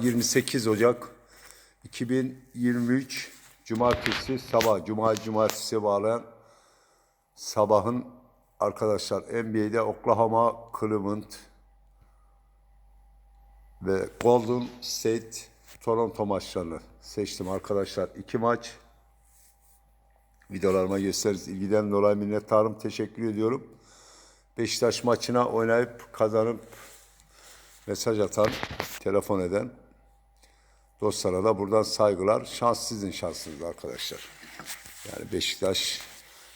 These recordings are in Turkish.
28 Ocak 2023 Cumartesi sabah, Cuma Cumartesi bağlayan sabahın arkadaşlar NBA'de Oklahoma Cleveland ve Golden State Toronto maçlarını seçtim arkadaşlar. İki maç videolarıma gösteririz. İlgiden dolayı minnettarım. Teşekkür ediyorum. Beşiktaş maçına oynayıp kazanıp mesaj atan, telefon eden dostlara da buradan saygılar. Şans sizin şansınız arkadaşlar. Yani Beşiktaş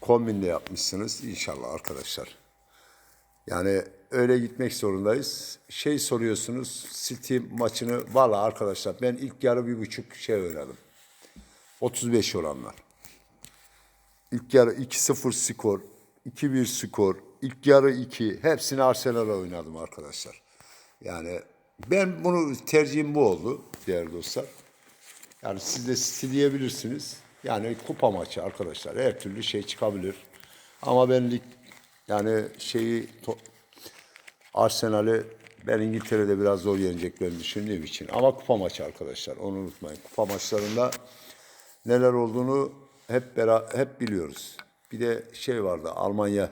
kombinle yapmışsınız inşallah arkadaşlar. Yani öyle gitmek zorundayız. Şey soruyorsunuz City maçını. Valla arkadaşlar ben ilk yarı bir buçuk şey oynadım. 35 oranlar. İlk yarı 2-0 skor, 2-1 skor, ilk yarı 2. Hepsini Arsenal'a oynadım arkadaşlar. Yani ben bunu tercihim bu oldu değerli dostlar. Yani siz de City diyebilirsiniz. Yani kupa maçı arkadaşlar. Her türlü şey çıkabilir. Ama ben lig yani şeyi Arsenal'i ben İngiltere'de biraz zor yeneceklerini düşündüğüm için. Ama kupa maçı arkadaşlar. Onu unutmayın. Kupa maçlarında neler olduğunu hep bera- hep biliyoruz. Bir de şey vardı Almanya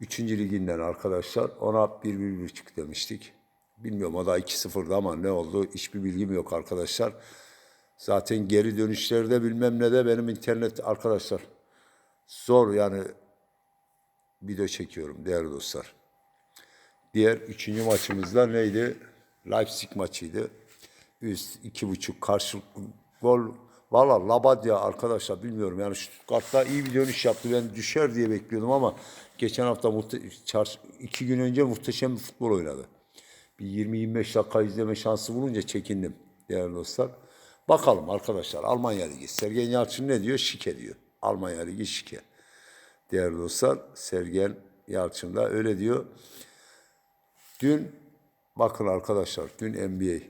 3. liginden arkadaşlar. Ona 1-1-1 demiştik. Bilmiyorum o da 2-0'da ama ne oldu hiçbir bilgim yok arkadaşlar. Zaten geri dönüşlerde bilmem ne de benim internet arkadaşlar. Zor yani video çekiyorum değerli dostlar. Diğer üçüncü maçımızda neydi? Leipzig maçıydı. Üst iki buçuk karşılıklı gol. Valla Labadya arkadaşlar bilmiyorum. Yani Stuttgart'ta iyi bir dönüş yaptı. Ben düşer diye bekliyordum ama geçen hafta muhte- çarş- iki gün önce muhteşem bir futbol oynadı. Bir 20-25 dakika izleme şansı bulunca çekindim değerli dostlar. Bakalım arkadaşlar Almanya Ligi. Sergen Yalçın ne diyor? Şike diyor. Almanya Ligi şike. Değerli dostlar Sergen Yalçın da öyle diyor. Dün bakın arkadaşlar dün NBA.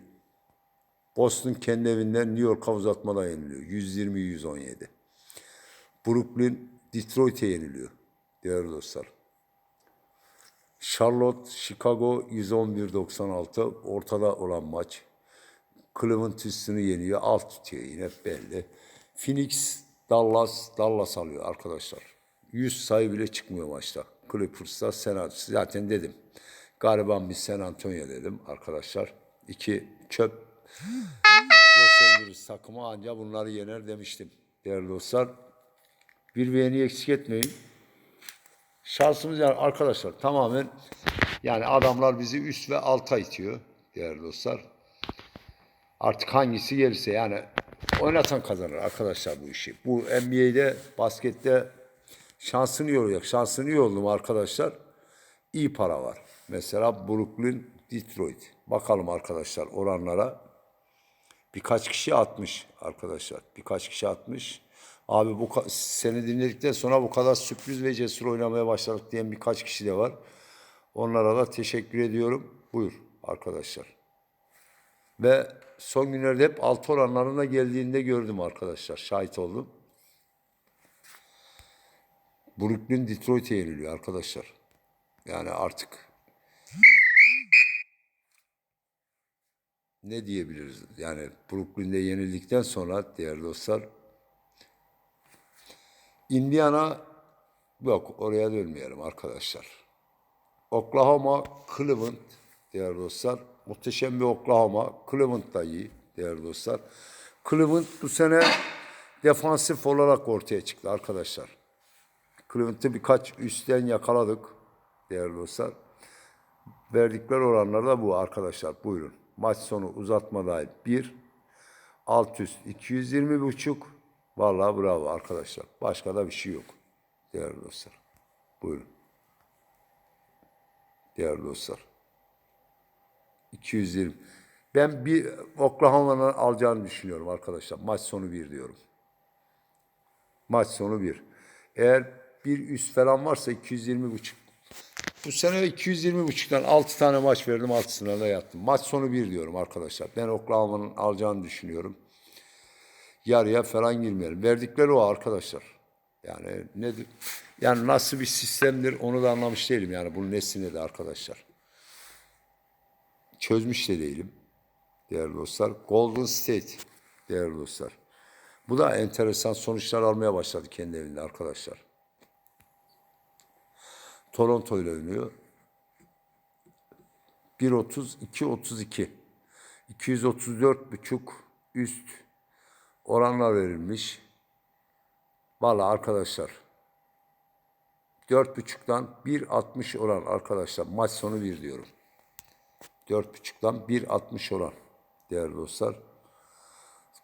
Boston kendi evinden New York'a uzatmadan yeniliyor. 120-117. Brooklyn Detroit'e yeniliyor. Değerli dostlar. Charlotte, Chicago 111-96 ortada olan maç. Cleveland üstünü yeniyor. Alt tutuyor yine belli. Phoenix, Dallas, Dallas alıyor arkadaşlar. 100 sayı bile çıkmıyor maçta. Clippers'ta San. Zaten dedim. Gariban bir San Antonio dedim arkadaşlar. İki çöp. Los Angeles takımı anca bunları yener demiştim. Değerli dostlar. Bir beğeni eksik etmeyin. Şansımız yani arkadaşlar tamamen yani adamlar bizi üst ve alta itiyor değerli dostlar. Artık hangisi gelirse yani oynatan kazanır arkadaşlar bu işi. Bu NBA'de baskette şansını yoracak. Şansını yolladım arkadaşlar. İyi para var. Mesela Brooklyn, Detroit. Bakalım arkadaşlar oranlara. Birkaç kişi atmış arkadaşlar. Birkaç kişi atmış. Abi bu seni dinledikten sonra bu kadar sürpriz ve cesur oynamaya başladık diyen birkaç kişi de var. Onlara da teşekkür ediyorum. Buyur arkadaşlar. Ve son günlerde hep altı oranlarına geldiğinde gördüm arkadaşlar. Şahit oldum. Brooklyn Detroit'e yeniliyor arkadaşlar. Yani artık ne diyebiliriz? Yani Brooklyn'de yenildikten sonra değerli dostlar Indiana yok oraya dönmeyelim arkadaşlar. Oklahoma, Cleveland değerli dostlar. Muhteşem bir Oklahoma. Cleveland da iyi değerli dostlar. Cleveland bu sene defansif olarak ortaya çıktı arkadaşlar. Cleveland'ı birkaç üstten yakaladık değerli dostlar. Verdikleri oranlar da bu arkadaşlar. Buyurun. Maç sonu uzatma dahil 1. Alt üst 220 buçuk. Vallahi bravo arkadaşlar. Başka da bir şey yok. Değerli dostlar. Buyurun. Değerli dostlar. 220. Ben bir Oklahoma'nın alacağını düşünüyorum arkadaşlar. Maç sonu 1 diyorum. Maç sonu 1. Eğer bir üst falan varsa 220 buçuk. Bu sene 220 buçuktan 6 tane maç verdim 6'sına da yattım. Maç sonu 1 diyorum arkadaşlar. Ben Oklahoma'nın alacağını düşünüyorum. Yarıya falan girmeyelim. Verdikleri o arkadaşlar. Yani nedir? Yani nasıl bir sistemdir onu da anlamış değilim. Yani bunun nesine de arkadaşlar. Çözmüş de değilim. değerli dostlar. Golden State değerli dostlar. Bu da enteresan sonuçlar almaya başladı kendi evinde arkadaşlar. Toronto ile oynuyor. 1.30, 2.32. 234.5 üst oranlar verilmiş. Vallahi arkadaşlar 4.5'dan 1.60 oran arkadaşlar. Maç sonu 1 diyorum. 4.5'dan 1.60 oran değerli dostlar.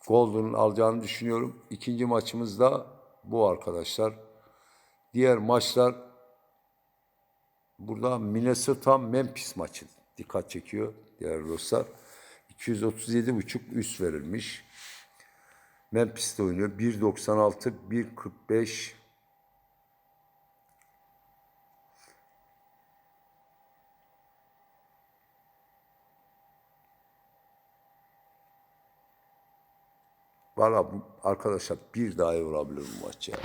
Golden'ın alacağını düşünüyorum. İkinci maçımız da bu arkadaşlar. Diğer maçlar burada Minnesota Memphis maçı dikkat çekiyor değerli dostlar. 237.5 üst verilmiş. Memphis'te oynuyor. 1.96, 1.45 Valla arkadaşlar bir daha olabilir bu maç ya.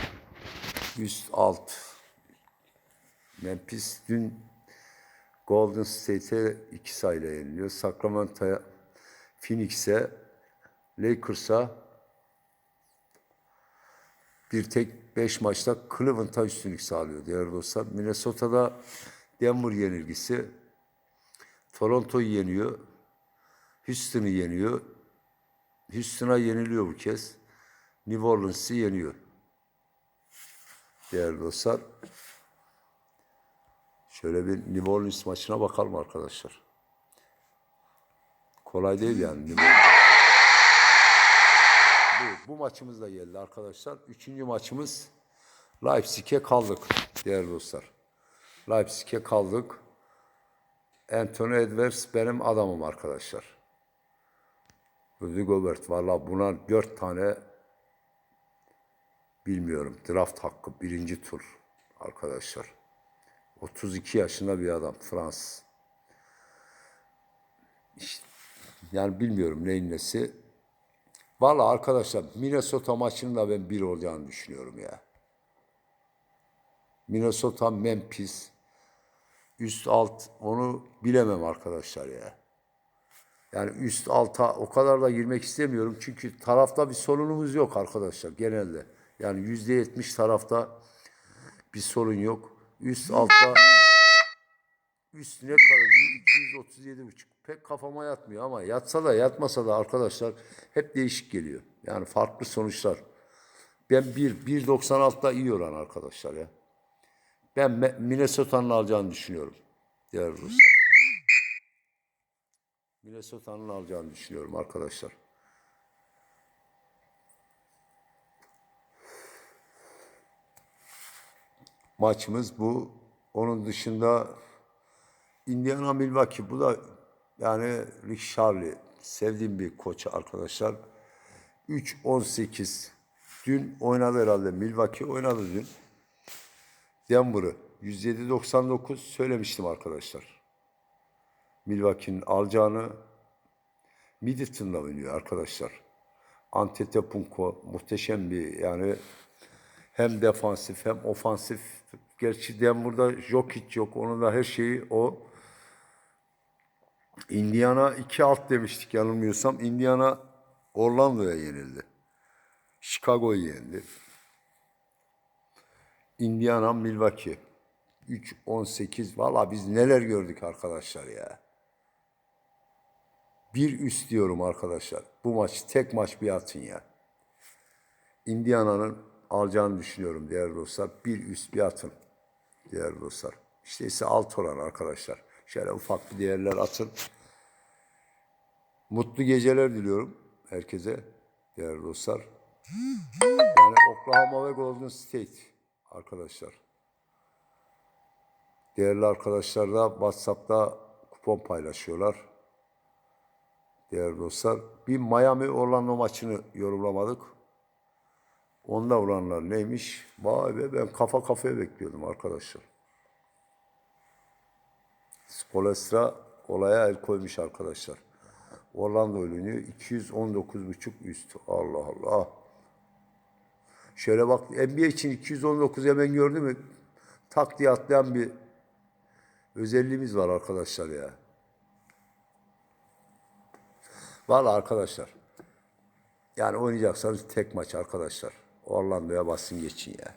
Üst alt. Memphis dün Golden State'e iki sayıyla yeniliyor. Sacramento'ya, Phoenix'e, Lakers'a bir tek beş maçta Cleveland'a üstünlük sağlıyor değerli dostlar. Minnesota'da Denver yenilgisi. Toronto'yu yeniyor. Houston'ı yeniyor. Houston'a yeniliyor bu kez. New Orleans'ı yeniyor. Değerli dostlar. Şöyle bir New Orleans maçına bakalım arkadaşlar. Kolay değil yani New Orleans. Bu, maçımız da geldi arkadaşlar. Üçüncü maçımız Leipzig'e kaldık değerli dostlar. Leipzig'e kaldık. Anthony Edwards benim adamım arkadaşlar. Rudy Gobert valla buna dört tane bilmiyorum draft hakkı birinci tur arkadaşlar. 32 yaşında bir adam Fransız. İşte, yani bilmiyorum neyin nesi. Valla arkadaşlar Minnesota maçının da ben bir olacağını düşünüyorum ya. Minnesota Memphis üst alt onu bilemem arkadaşlar ya. Yani üst alta o kadar da girmek istemiyorum. Çünkü tarafta bir sorunumuz yok arkadaşlar genelde. Yani yüzde yetmiş tarafta bir sorun yok. Üst altta üst ne kadar? 237 buçuk. Pek kafama yatmıyor ama yatsa da yatmasa da arkadaşlar hep değişik geliyor. Yani farklı sonuçlar. Ben 1 1.96'da iyi oran arkadaşlar ya. Ben Minnesota'nın alacağını düşünüyorum. Değerli dostlar. Minnesota'nın alacağını düşünüyorum arkadaşlar. Maçımız bu. Onun dışında Indiana Milwaukee bu da yani Rick Charlie sevdiğim bir koç arkadaşlar. 3-18 dün oynadı herhalde Milwaukee oynadı dün. Denver'ı 107-99 söylemiştim arkadaşlar. Milwaukee'nin alacağını Middleton'la oynuyor arkadaşlar. Antetokounmpo muhteşem bir yani hem defansif hem ofansif. Gerçi Denver'da Jokic yok. Onun da her şeyi o. Indiana 2 alt demiştik yanılmıyorsam. Indiana Orlando'ya yenildi. Chicago'yu yendi. Indiana Milwaukee. 3-18. Valla biz neler gördük arkadaşlar ya. Bir üst diyorum arkadaşlar. Bu maç tek maç bir atın ya. Indiana'nın alacağını düşünüyorum değerli dostlar. Bir üst bir atın değerli dostlar. İşte ise alt oran arkadaşlar. Şöyle ufak bir değerler atın. Mutlu geceler diliyorum herkese değerli dostlar. Yani Oklahoma ve Golden State arkadaşlar. Değerli arkadaşlar da WhatsApp'ta kupon paylaşıyorlar. Değerli dostlar. Bir Miami Orlando maçını yorumlamadık. Onda oranlar neymiş? Vay be ben kafa kafaya bekliyordum arkadaşlar. Spolestra olaya el koymuş arkadaşlar. Orlando oynuyor. 219.5 üst. Allah Allah. Şöyle bak NBA için 219 hemen gördü mü? Tak diye atlayan bir özelliğimiz var arkadaşlar ya. Valla arkadaşlar. Yani oynayacaksanız tek maç arkadaşlar. Orlando'ya basın geçin ya.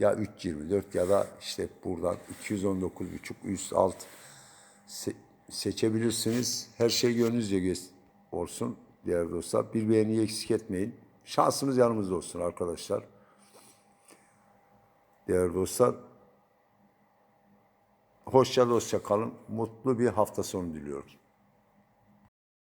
Ya 3.24 ya da işte buradan 219.5 üst alt se- seçebilirsiniz. Her şey gönlünüzce olsun değerli dostlar. Bir eksik etmeyin. Şansımız yanımızda olsun arkadaşlar. Değerli dostlar. Hoşça dostça kalın. Mutlu bir hafta sonu diliyorum.